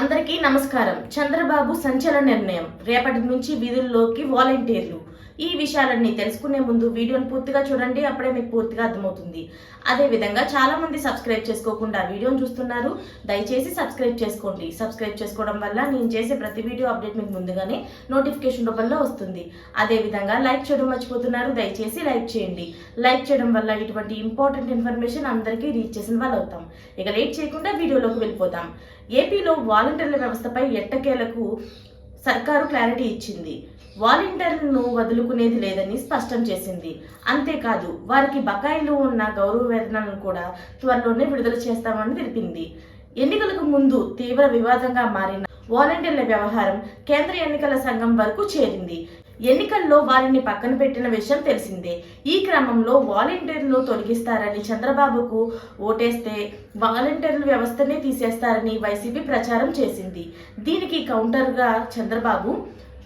అందరికీ నమస్కారం. చంద్రబాబు సంచలన నిర్ణయం. రేపటి నుంచి వీధుల్లోకి వాలంటీర్లు. ఈ విషయాలన్నీ తెలుసుకునే ముందు వీడియోని పూర్తిగా చూడండి అప్పుడే మీకు పూర్తిగా అర్థమవుతుంది. అదే విధంగా చాలా మంది సబ్స్క్రైబ్ చేసుకోకుండా వీడియోని చూస్తున్నారు. దయచేసి సబ్స్క్రైబ్ చేసుకోండి. సబ్స్క్రైబ్ చేసుకోవడం వల్ల నేను చేసే ప్రతి వీడియో అప్డేట్ మీకు ముందుగానే నోటిఫికేషన్ రూపంలో వస్తుంది. అదే విధంగా లైక్ చేయడం మర్చిపోతున్నారు. దయచేసి లైక్ చేయండి. లైక్ చేయడం వల్ల ఇటువంటి ఇంపార్టెంట్ ఇన్ఫర్మేషన్ అందరికీ రీచ్ చేసిన వాళ్ళు అవుతాం. ఇక లేట్ చేయకుండా వీడియోలోకి వెళ్ళిపోతాం ఏపీలో వాలంటీర్ల వ్యవస్థపై ఎట్టకేలకు సర్కారు క్లారిటీ ఇచ్చింది. వాలంటీర్లను వదులుకునేది లేదని స్పష్టం చేసింది. అంతేకాదు వారికి బకాయిలు ఉన్న గౌరవ వేతనాలను కూడా త్వరలోనే విడుదల చేస్తామని తెలిపింది. ఎన్నికలకు ముందు తీవ్ర వివాదంగా మారిన వాలంటీర్ల వ్యవహారం కేంద్ర ఎన్నికల సంఘం వరకు చేరింది. ఎన్నికల్లో వారిని పక్కన పెట్టిన విషయం తెలిసిందే. ఈ క్రమంలో వాలంటీర్లు తొలగిస్తారని చంద్రబాబుకు ఓటేస్తే వాలంటీర్ల వ్యవస్థనే తీసేస్తారని వైసీపీ ప్రచారం చేసింది. దీనికి కౌంటర్గా చంద్రబాబు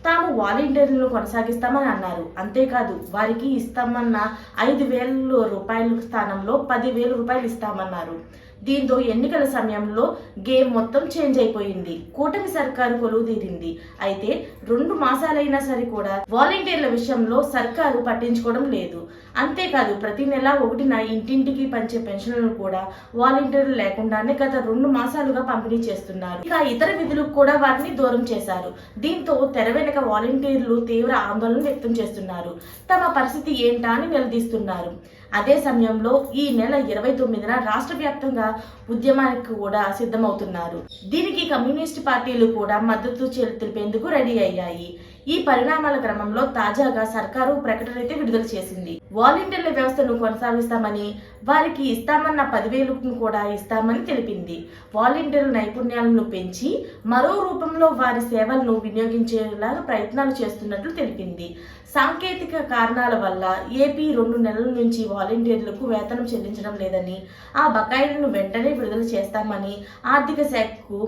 తాము వాలంటీర్లను కొనసాగిస్తామని అన్నారు. అంతేకాదు వారికి ఇస్తామన్న ఐదు వేల రూపాయల స్థానంలో పదివేల రూపాయలు ఇస్తామన్నారు. దీంతో ఎన్నికల సమయంలో గేమ్ మొత్తం చేంజ్ అయిపోయింది. కూటమి సర్కారు కొలువు తీరింది అయితే రెండు మాసాలైనా సరే కూడా వాలంటీర్ల విషయంలో సర్కారు పట్టించుకోవడం లేదు. అంతేకాదు ప్రతి నెల ఒకటిన ఇంటింటికి పంచే పెన్షన్లను కూడా వాలంటీర్లు లేకుండానే గత రెండు మాసాలుగా పంపిణీ చేస్తున్నారు. ఇక ఇతర విధులకు కూడా వారిని దూరం చేశారు. దీంతో తెర వెనుక వాలంటీర్లు తీవ్ర ఆందోళన వ్యక్తం చేస్తున్నారు. తమ పరిస్థితి ఏంటా అని నిలదీస్తున్నారు. అదే సమయంలో ఈ నెల ఇరవై తొమ్మిదిన రాష్ట్ర వ్యాప్తంగా ఉద్యమానికి కూడా సిద్ధమవుతున్నారు. దీనికి కమ్యూనిస్ట్ పార్టీలు కూడా మద్దతు తెలిపేందుకు రెడీ అయ్యాయి. ఈ పరిణామాల క్రమంలో తాజాగా సర్కారు ప్రకటన అయితే విడుదల చేసింది. వాలంటీర్ల వ్యవస్థను కొనసాగిస్తామని వారికి ఇస్తామన్న పదివేలను కూడా ఇస్తామని తెలిపింది. వాలంటీర్ల నైపుణ్యాలను పెంచి మరో రూపంలో వారి సేవలను వినియోగించేలాగా ప్రయత్నాలు చేస్తున్నట్లు తెలిపింది. సాంకేతిక కారణాల వల్ల ఏపీ రెండు నెలల నుంచి వాలంటీర్లకు వేతనం చెల్లించడం లేదని ఆ బకాయిలను వెంటనే విడుదల చేస్తామని ఆర్థిక శాఖకు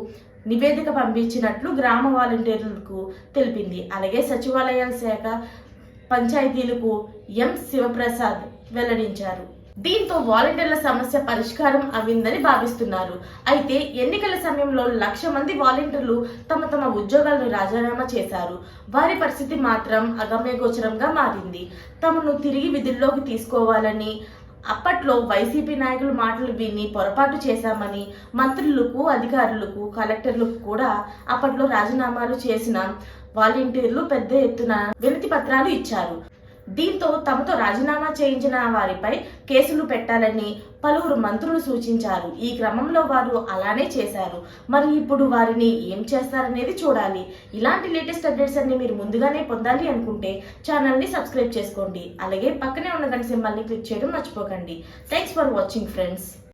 నివేదిక పంపించినట్లు గ్రామ వాలంటీర్లకు తెలిపింది. అలాగే సచివాలయాల శాఖ పంచాయతీలకు ఎం. శివప్రసాద్ వెల్లడించారు. దీంతో వాలంటీర్ల సమస్య పరిష్కారం అవిందని భావిస్తున్నారు. అయితే ఎన్నికల సమయంలో లక్ష మంది వాలంటీర్లు తమ తమ ఉద్యోగాలను రాజీనామా చేశారు. వారి పరిస్థితి మాత్రం అగమ్యగోచరంగా మారింది. తమను తిరిగి విధుల్లోకి తీసుకోవాలని అప్పట్లో వైసీపీ నాయకుల మాటలు విని పొరపాటు చేశామని మంత్రులకు అధికారులకు కలెక్టర్లకు కూడా అప్పట్లో రాజీనామాలు చేసిన వాలంటీర్లు పెద్ద ఎత్తున వినతి పత్రాలు ఇచ్చారు. దీంతో తమతో రాజీనామా చేయించిన వారిపై కేసులు పెట్టాలని పలువురు మంత్రులు సూచించారు. ఈ క్రమంలో వారు అలానే చేశారు. మరి ఇప్పుడు వారిని ఏం చేస్తారనేది చూడాలి. ఇలాంటి లేటెస్ట్ అప్డేట్స్ అన్ని మీరు ముందుగానే పొందాలి అనుకుంటే ఛానల్ని సబ్స్క్రైబ్ చేసుకోండి. అలాగే పక్కనే ఉన్న గంట సింబల్ని క్లిక్ చేయడం మర్చిపోకండి. Thanks for watching friends